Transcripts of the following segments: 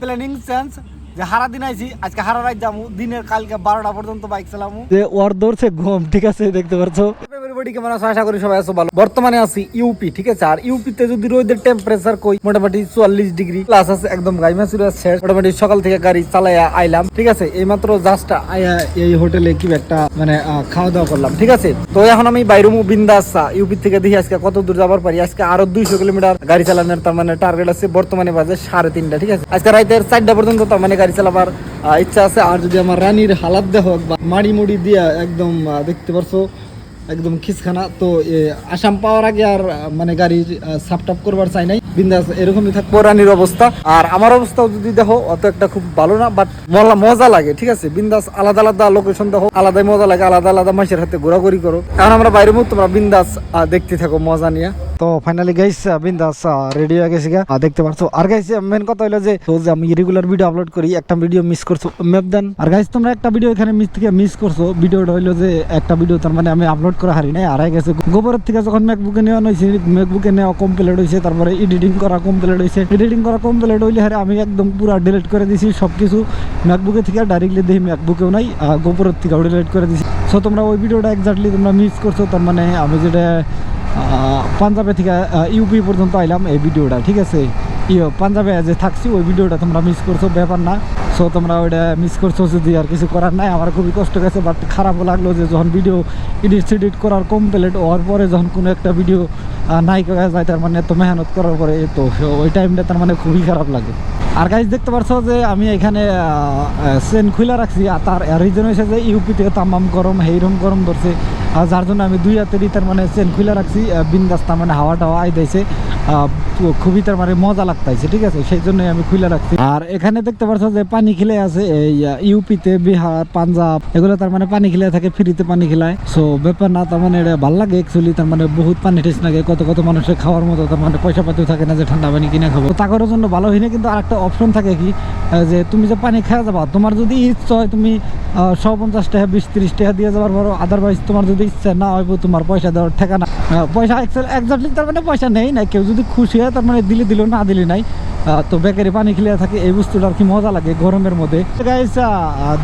Planning change যে হারা দিন আইছি, আজকে হারা রাত যাব, দিনের কালকে বারোটা পর্যন্ত বাইক চালামু। যে ওর দৌড়ছে ঘুম, ঠিক আছে, দেখতে পারছ? এভরিবডি কেমন আছো, আশা করি সবাই আছো ভালো। বর্তমানে আছি ইউপি ঠিক আছে? আর ইউপিতে যদি রোদের টেম্পারেচার কই, মোটামুটি চুয়াল্লিশ ডিগ্রি প্লাস আছে একদম গাইমা চুরে শেষ মোটামুটি সকাল থেকে গাড়ি চালাইয়া আইলাম, ঠিক আছে? এইমাত্র জাস্ট আয়া এই হোটেলে কি একটা মানে খাওয়া দাওয়া করলাম, ঠিক আছে? তো এখন আমি বাইরে বাইরুমু বিন্দাস ইউপি থেকে দেখি আজকে কত দূর যাবার পারি। আজকে আরও দুইশো কিলোমিটার গাড়ি চালানোর তার মানে টার্গেট আছে, বর্তমানে বাজে সাড়ে তিনটা, ঠিক আছে? আজকে রাতের চারটা পর্যন্ত তার মানে গাড়ি চালাবার ইচ্ছা আছে। আর যদি আমার রানীর হালাত দেখো বা মাড়ি মুড়ি দিয়া একদম দেখতে পারছ একদম খিসখানা তো আসাম পাওয়ার আগে আর মানে গাড়ি সাপ টাপ করবার চাই নাই। বিন্দাস, এরকমই থাকব রানীর অবস্থা। আর আমার অবস্থাও যদি দেখো, অত একটা খুব ভালো না বাট মজা লাগে, ঠিক আছে? বিন্দাস, আলাদা আলাদা লোকেশন দেখো। আলাদাই মজা লাগে, আলাদা আলাদা মানুষের হাতে ঘোরাঘুরি করো। কারণ আমরা বাইরে মুখ তোমরা বিন্দাস দেখতে থাকো, মজা নিয়ে। তো ফাইনালি গাইস বিন্দাস রেডি হয়ে গেছে গা। দেখতে পারছ, আর গাইস মেন কথা হলো যে, তো যে আমি রেগুলার ভিডিও আপলোড করি, একটা ভিডিও মিস করছ ম্যাপ দেন। আর গাইস তোমরা একটা ভিডিও এখানে মিস থেকে মিস করছ ভিডিওটা হইল যে, একটা ভিডিও তার মানে আমি আপলোড করা হারি নাই হয়ে গেছে। গোবরের থেকে যখন ম্যাকবুকে নেওয়া হয়েছে ম্যাকবুকে নেওয়া কমপ্লিট হয়েছে তারপরে এডিটিং করা কমপ্লিট হয়েছে এডিটিং করা কমপ্লিট হইলে হারে আমি একদম পুরো ডিলিট করে দিছি সবকিছু। ম্যাকবুকে থেকে ডাইরেক্টলি দেখি ম্যাকবুকেও নাই গোবরের থেকে ডিলিট করে দিছি। সো তোমরা ওই ভিডিওটা এক্স্যাক্টলি তোমরা মিস করছ, তার মানে আমি যেটা পাঞ্জাবে থেকে ইউপি পর্যন্ত আইলাম এই ভিডিওটা, ঠিক আছে? ইয়ে পাঞ্জাবে যে থাকছি, ওই ভিডিওটা তোমরা মিস করছ, ব্যাপার না। সো তোমরা ওইটা মিস করছ যদি আর কিছু করার নাই, আমার খুবই কষ্ট গেছে বাট খারাপও লাগল যে যখন ভিডিও এডিট সেডিট করার কমপ্লিট হওয়ার পরে যখন কোনো একটা ভিডিও নাই করা যায় তার মানে এত মেহনত করার পরে তো ওই টাইমটা তার মানে খুবই খারাপ লাগে। আর গাইজ দেখতে পারছ যে আমি এখানে সেন খুলে রাখছি আর তার রিজন হয়েছে যে ইউপি থেকে তামাম গরম, হেইরম গরম ধরছে। আর যার জন্য আমি দুই হাতেরই তার মানে চেন খুলে রাখছি বিন্দাস তার মানে হাওয়া টাওয়া আই দিয়েছে খুবই তার মানে মজা লাগতাইছে, ঠিক আছে? সেই জন্যই আমি খুলে রাখছি। আর এখানে দেখতে পারছ যে পানি খেলে আছে, এই ইউপিতে বিহার, পাঞ্জাব, এগুলো তার মানে পানি খেলে থাকে, ফ্রিতে পানি খেলায়। সো ব্যাপার না, তার মানে এটা ভালো লাগে অ্যাকচুয়ালি তার মানে বহুত পানি টেস্ট লাগে কত কত মানুষের খাওয়ার মতো মানে পয়সা পাতিও থাকে না যে ঠান্ডা পানি কিনে খাব। তাকারও জন্য ভালো হইনি কিন্তু আরেকটা অপশন থাকে কি যে তুমি যে পানি খাওয়া যাবা তোমার যদি ইচ্ছা হয় তুমি শো পঞ্চাশ টাকা বিশ তিরিশ টাকা দিয়ে যাবার পরও আদারওয়াইজ তোমার যদি ইচ্ছা না হয় তোমার পয়সা দেওয়ার ঠেকানা আহ, পয়সা একজাক্টলি তার মানে পয়সা নেই না কেউ যদি খুশি হয় তার মানে দিলে দিল না দিলে নাই। তো বেকারি পানি খেলে থাকে এই বুঝতে আর কি মজা লাগে গরমের মধ্যে। গাইস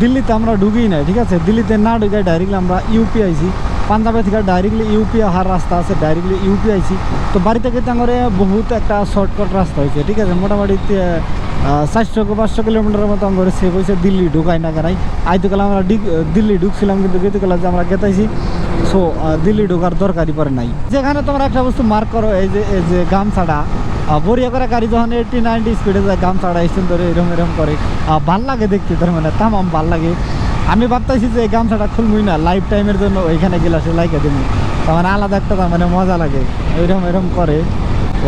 দিল্লিতে আমরা ঢুকি নাই ঠিক আছে? দিল্লিতে না ঢুকে ডাইরেক্টলি আমরা ইউপি আইছি পাঞ্জাবে থেকে ডাইরেক্টলি ইউপি আহার রাস্তা আছে ডাইরেক্টলি ইউপি আইছি তো বাড়ি থেকে তাঙ্গরে বহুত একটা শর্টকাট রাস্তা হয়েছে ঠিক আছে? মোটামুটি চারশো পাঁচশো কিলোমিটারের মতো আমরা সেভ হয়েছে দিল্লি ঢুকাই না কেনাই। আইতে গেলে আমরা দিল্লি ঢুকছিলাম কিন্তু গেতে যে আমরা গেতাইছি সো দিল্লি ঢোকার দরকারই পড়ে নাই। যেখানে তোমরা একটা বস্তু মার্ক করো এই যে এই যে গামছাড়া আহ, বড়িয়া করে গাড়ি যখন এইটি নাইনটি স্পিডে যায় গামছাড়া এসে ধরে এরম এরম করে। ভালো লাগে দেখতে, তার মানে তামাম ভালো লাগে। আমি ভাবতেছি যে এই গামছাটা খুলবই না লাইফ টাইমের জন্য ওইখানে গেলে আসলে লাইকে দিবি তার মানে আলাদা একটা, তার মানে মজা লাগে। এরম এরম করে।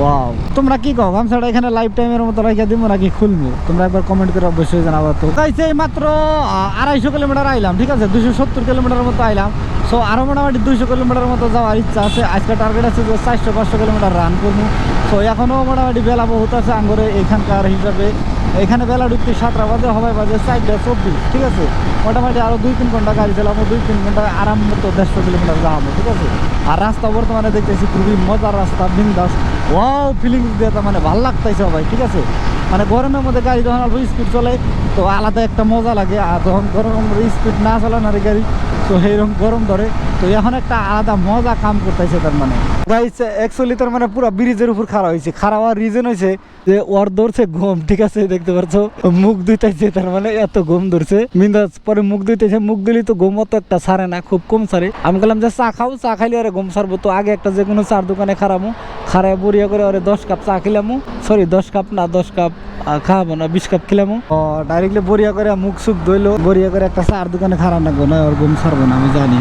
ওয়াও তোমরা কি কও? গামছাটা এখানে লাইফ টাইমের মতো রাখিয়া দিব নাকি খুলবো তোমরা একবার কমেন্ট করে অবশ্যই জানাব তো। তাইছে এই মাত্র আড়াইশো কিলোমিটার আইলাম, ঠিক আছে? দুশো সত্তর কিলোমিটার মতো আইলাম। সো আরও মোটামুটি দুইশো কিলোমিটার মতো যাওয়ার ইচ্ছা আছে। আজকে টার্গেট আছে যে চারশো, পাঁচশো কিলোমিটার রান করব সো এখনও মোটামুটি বেলা বহুত আছে আঙ্গরে এখানকার হিসাবে। এখানে বেলা ঢুকতে সাতটা বাজে, হবে বাজে চারটা চব্বিশ, ঠিক আছে? মোটামুটি আরও দুই তিন ঘণ্টা গাড়ি চালাবো দুই তিন ঘণ্টা আরাম মতো দেড়শো কিলোমিটার যাব ঠিক আছে? আর রাস্তা বর্তমানে দেখতেছি খুবই মজার রাস্তা, বিন্দাস। ওয়াও ফিলিংস দিয়ে মানে ভালো লাগতেছে ভাই, ঠিক আছে? মানে গরমের মধ্যে গাড়ি যখন অল্প স্পিড চলে, তো আলাদা একটা মজা লাগে, আর যখন গরমের স্পিড না চলে না গাড়ি তো সেইরকম গরম ধরে, তো এখন একটা আলাদা মজা কাম করতেছে তার মানে। গাইস অ্যাকচুয়ালি তার মানে পুরো ব্রিজের উপর খারাপ হয়েছে খারাপ হওয়ার রিজন হয়েছে যে ওর ধরছে ঘুম, ঠিক আছে, দেখতে পারছ মুখ ধুইতেছে, তার মানে এত ঘুম ধরছে। মিন্দাস পরে মুখ ধুইতেছে, মুখ দিলি তো ঘুম অত একটা সারে না, খুব কম সারে আমি বললাম, যে চা খাও, চা খাইলে আরে ঘুম সারবো তো আগে একটা যে কোনো চার দোকানে খারামো খারায় বড়িয়া করে ওরে দশ কাপ চা খেলামো। সরি দশ কাপ না, দশ কাপ খাওয়াবো না, বিশ কাপ খেলামো। ডাইরেক্টলি বড়িয়া করে মুখ সুখ ধইলো, বড়িয়া করে একটা চার দোকানে খারাপ না না ওর ঘুম সারবো না, আমি জানি।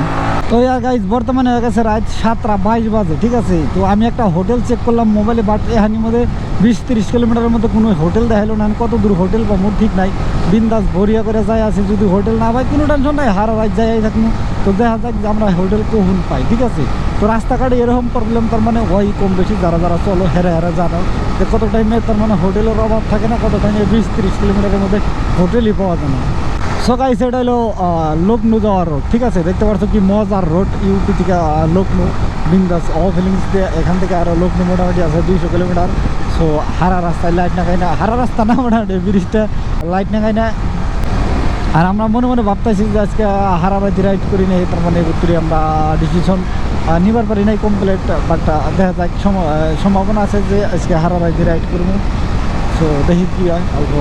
তো ইয়ার গাইজ বর্তমানে হয়ে গেছে রাত সাতটা বাইশ বাজে, ঠিক আছে? তো আমি একটা হোটেল চেক করলাম মোবাইলে বাট এখানের মধ্যে বিশ তিরিশ কিলোমিটারের মধ্যে কোনো হোটেল দেখাইলো না। কত দূর হোটেল বা মোট ঠিক নাই। বিন্দাস ভরিয়া করে যাই আছে যদি হোটেল না পাই, কোনো টেনশন নাই, হারা রাত যাই থাকব তো দেখা যাক যে আমরা হোটেল কখন পাই, ঠিক আছে? তো রাস্তাঘাটে এরকম প্রবলেম তার মানে হয় কম বেশি, যারা যারা চলো, হেরা হেরা জানো। যে কত টাইমে তার মানে হোটেলের অভাব থাকে না, কত টাইমে বিশ তিরিশ কিলোমিটারের মধ্যে হোটেলই পাওয়া যায় না। সকাই সেটা হলো লোকনু যাওয়ার রোড ঠিক আছে? দেখতে পাচ্ছ কি মজার রোড ইউপি থেকে লখনৌ বিন্দাস অ ফিলিংস দিয়ে এখান থেকে আরও লখনৌ মোটামুটি আছে দুইশো কিলোমিটার। সো হারা রাস্তায় লাইট না খাই না, হারা রাস্তা না মোটামুটি, ব্রিজটা লাইট না খাই না। আর আমরা মনে মনে ভাবতেছি যে আজকে হারাবাদি রাইড করি নাই, তার মানে ভিতরে আমরা ডিসিশন নিবার পারি নাই কমপ্লিট বাট দেখা যাক সম্ভাবনা আছে যে আজকে হারাবাদি রাইড করব। সো দেখি কি হয় অল্প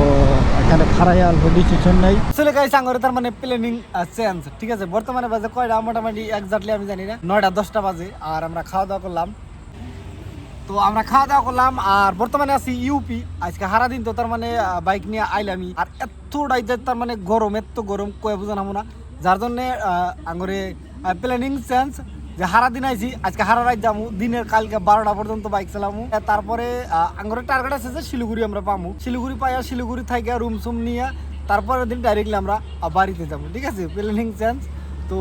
এখানে খারাই অল্প ডিসিশন নেই। আসলে গাইস আঙ্গরে তার মানে প্ল্যানিং চেঞ্জ ঠিক আছে? বর্তমানে বাজে কয়টা? মোটামুটি এক্স্যাক্টলি আমি জানি না। নয়টা, দশটা বাজে আর আমরা খাওয়া দাওয়া করলাম। তো আমরা খাওয়া দাওয়া করলাম আর বর্তমানে আছি ইউপি আজকে হারা দিন তো তার মানে বাইক নিয়ে আইলামি আর এতটাই যে তার মানে গরম, এত গরম, কয়ে বোঝানো না। যার জন্য আঙ্গরে প্ল্যানিং চেঞ্জ যে হারা দিন আইছি, আজকে হারা রাত যাব দিনের কালকে বারোটা পর্যন্ত বাইক চালামু। তারপরে আঙ্গরে টার্গেট আছে যে শিলিগুড়ি আমরা পামু। শিলিগুড়ি পাইয়া শিলিগুড়ি থেকে রুম সুম নিয়ে তারপরের দিন ডাইরেক্টলি আমরা বাড়িতে যাব ঠিক আছে? প্ল্যানিং চেঞ্জ তো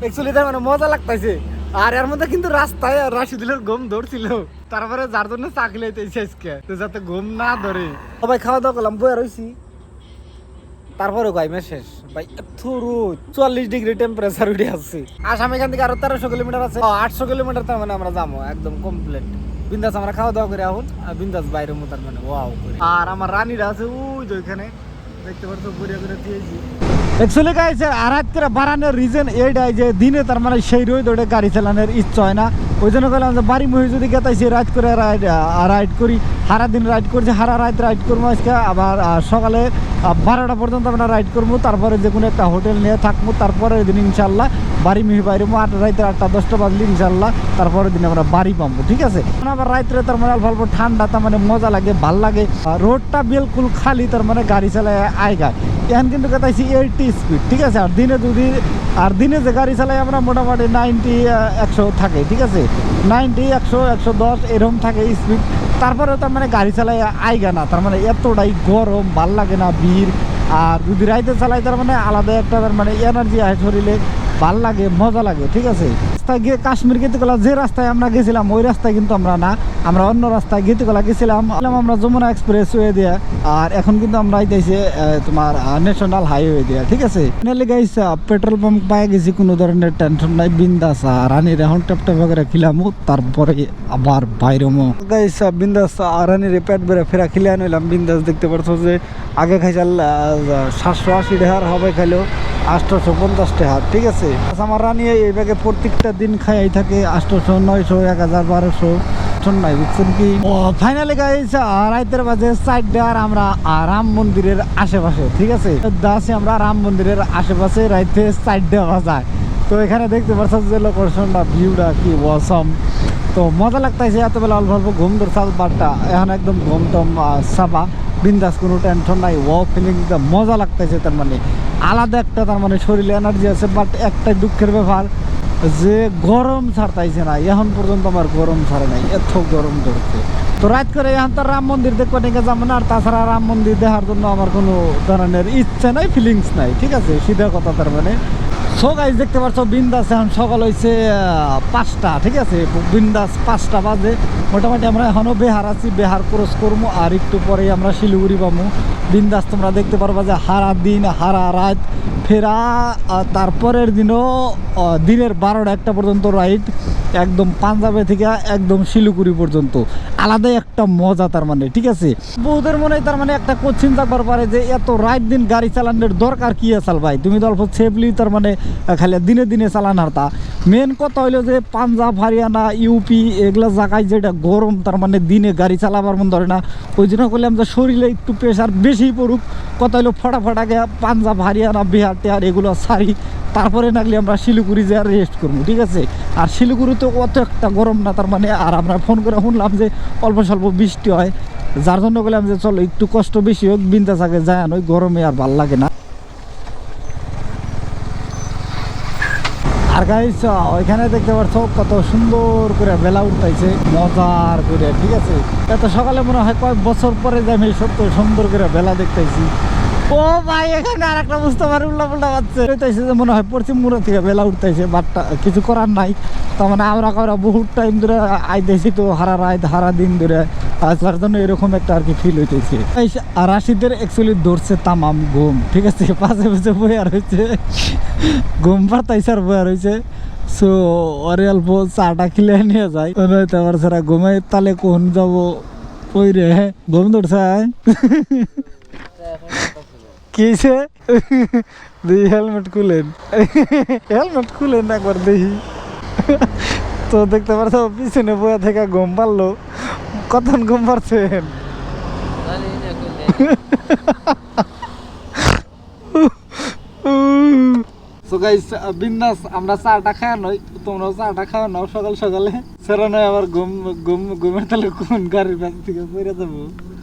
অ্যাকচুয়ালি তার মানে মজা লাগতেছে আর এর মধ্যে কিন্তু রাস্তায় রাশি রাশিদুলের ঘুম ধরছিল। তারপরে যার জন্য চাকরি আজকে যাতে ঘুম না ধরে। সবাই খাওয়া দাওয়া করলাম, বইয়া রইছি। তারপরে গাইমে শেষ। ভাই এত রোদ চুয়াল্লিশ ডিগ্রি টেম্পারেচার উঠে আসছে আসাম এখান থেকে আরও তেরোশো কিলোমিটার আছে। আটশো কিলোমিটার তার মানে আমরা যাব, একদম কমপ্লিট বিন্দাস আমরা খাওয়া দাওয়া করে এখন আর বিন্দাস বাইরে মতো তার মানে ওয়াও আর আমার রানীরা আছে, ওই যে ওইখানে। দেখতে পাচ্ছ ঘুরে ঘুরে দিয়েছি। অ্যাকচুয়ালি গাইছে আর রাত করে বাড়ানোর রিজন এইটাই যে দিনে তার মানে সেই রোদ ওটা গাড়ি চালানোর ইচ্ছা হয় না। ওই জন্য বললাম যে বাড়ি মহি যদি গেতাইছি রাত করে রাইড রাইড করি। সারা দিন রাইড করছি, সারা রাত রাইড করব আজকে। আবার সকালে বারোটা পর্যন্ত আমরা রাইড করব। তারপরে যে কোনো একটা হোটেল নিয়ে থাকব। তারপরে দিন ইনশাল্লাহ বাড়ি মিহি বাইরে আট রাইতে আটটা, দশটা বাজলে ইনশাল্লাহ তারপরের দিন আমরা বাড়ি পাবো ঠিক আছে? আবার রাত্রে তার মানে অল্প ঠান্ডা, তার মানে মজা লাগে, ভালো লাগে। রোডটা বিলকুল খালি, তার মানে গাড়ি চালায় আয়গায় এখন কিন্তু কথাইছি এইটি স্পিড ঠিক আছে? আর দিনে যদি, আর দিনে যে গাড়ি চালাই আমরা মোটামুটি নাইনটি একশো থাকে, ঠিক আছে? নাইনটি একশো একশো দশ এরকম থাকে স্পিড তারপরে তার মানে গাড়ি চালাই আইগা না, তার মানে এতটাই গরম, ভালো লাগে না ভিড়। আর যদি রাইতে চালাই তার মানে আলাদা একটা, তার মানে এনার্জি আয় শরীরে। ভালো লাগে, মজা লাগে, ঠিক আছে? রাস্তায় গিয়ে কাশ্মীর গীতিকলা যে রাস্তায় আমরা গেছিলাম, ওই রাস্তায় কিন্তু আমরা না, আমরা অন্য রাস্তায় গীতিকলা গেছিলাম। আমরা যমুনা এক্সপ্রেস ওয়ে দিয়ে, আর এখন কিন্তু আমরা আইতেছি তোমার ন্যাশনাল হাইওয়ে দিয়ে, ঠিক আছে? পেট্রোল পাম্প পাই গেছি, কোনো ধরনের টেনশন নাই, বিন্দাস আর রানির এখন ট্যাপ ট্যাপ করে খিলামু, তারপরে আবার বাইরমো গাইস বিন্দাস রানির পেট বেড়ে ফেরা খিলে আনিলাম বিন্দাস দেখতে পারছ যে, আগে খাইছাল সাতশো আশি টাকার হবে খাইলেও আটশোশো পঞ্চাশ টাকা, ঠিক আছে? আমার রানী এই ব্যাগে প্রত্যেকটা দিন খাই থাকে আটশোশো নয়শো এক হাজার বারোশো। নাই বুঝছেন কি? ও ফাইনালি গাইস রাইতের বাজে চারটে আর আমরা রাম মন্দিরের আশেপাশে, ঠিক আছে? আছি আমরা রাম মন্দিরের আশেপাশে রাইতে চারটে বাজায়। তো এখানে দেখতে পাচ্ছ যে লোকেশনটা ভিউটা কি ওয়াসম তো মজা লাগতেছে এত বেলা অল্প অল্প ঘুম ধরছে বাটটা এখন একদম ঘুম টম সাবা বিন্দাস কোনো টেনশন নাই ও ফিলিং মজা লাগতেছে তার মানে। আলাদা একটা তার মানে শরীরে এনার্জি আছে বাট একটা দুঃখের ব্যাপার যে গরম ছাড়তাইছে না, এখন পর্যন্ত আমার গরম ছাড়ে নাই, এত গরম ধরছে। তো রাত করে এখন তো রাম মন্দির দেখব ডেকে যাব না, আর তাছাড়া রাম মন্দির দেখার জন্য আমার কোনো ধরনের ইচ্ছে নাই ফিলিংস নাই, ঠিক আছে? সিধা কথা তার মানে। সো গাইজ দেখতে পাচ্ছ, বিন্দাস এখন সকাল হয়েছে পাঁচটা, ঠিক আছে? বিন্দাস পাঁচটা বাজে। মোটামুটি আমরা এখনও বেহার আছি, বেহার ক্রস করব আর একটু পরেই আমরা শিলিগুড়ি পাবো। বিন্দাস তোমরা দেখতে পারবা যে হারা দিন, হারা রাত, ফেরা তারপরের দিনও দিনের বারোটা একটা পর্যন্ত রাইড একদম পাঞ্জাবে থেকে একদম শিলিগুড়ি পর্যন্ত। আলাদাই একটা মজা তার মানে ঠিক আছে? বহুদের মনে তার মানে একটা কোচিন থাকবার পারে যে এত রাত দিন গাড়ি চালানোর দরকার কি আছে ভাই? তুমি তো অল্প সেফলি তার মানে খালি দিনে দিনে চালান হারতা মেন কথা হইল যে পাঞ্জাব হরিয়ানা ইউপি এগুলা জায়গায় যেটা গরম, তার মানে দিনে গাড়ি চালাবার মন ধরে না। ওই জন্য করলাম যে শরীরে একটু প্রেশার বেশি পড়ুক। কথা হইল ফটাফটা গিয়ে পাঞ্জাব হরিয়ানা বিহার টিহার এগুলো সারি তারপরে নাগলে আমরা শিলিগুড়ি যে রেস্ট করব, ঠিক আছে? আর শিলিগুড়িতে অত একটা গরম না, তার মানে আর আমরা ফোন করে শুনলাম যে অল্প স্বল্প বৃষ্টি হয়। যার জন্য বললাম যে চলো একটু কষ্ট বেশি হোক, বিন্দাস আগে যায় ওই গরমে আর ভালো লাগে না। আর গাইস ওইখানে দেখতে পাচ্ছ কত সুন্দর করে বেলা উঠতেছে, মজার করে, ঠিক আছে? এত সকালে মনে হয় কয়েক বছর পরে যে আমি সত্য সুন্দর করে বেলা দেখতেছি। ও ভাই এখানে আর একটা বুঝতে পারি উল্টা পুল্টা পাচ্ছে হইতেছে যে মনে হয় পশ্চিম মুড়া থেকে বেলা উঠতেছে বাটটা কিছু করার নাই। তার মানে আমরা কারা বহুত টাইম ধরে আইতেছি তো হারা রাত হারা দিন ধরে। আসবার জন্য এরকম একটা আর কি ফিল হইতেছে। আর রাশিদের অ্যাকচুয়ালি ধরছে তামাম ঘুম ঠিক আছে? পাশে পাশে বই আর হয়েছে ঘুম পারতাইছে আর বই আর হয়েছে সো ওরে অল্প চাটা খিলে নিয়ে যায়। আবার সারা ঘুমাই তালে কোন যাব? ওই রে? ঘুম ধরছে? কিসে দেখি হেলমেট খুলেন। হেলমেট খুলেন একবার দেখি তো দেখতে পারছ, পিছনে বয়ে থেকে ঘুম পারল। কতক্ষণ ঘুম পারছেন? তোমরাও সকাল সকালে। সেরা আবার ঘুম ঘুম ঘুমের তালে কোন গাড়ির থেকে পড়ে যাব।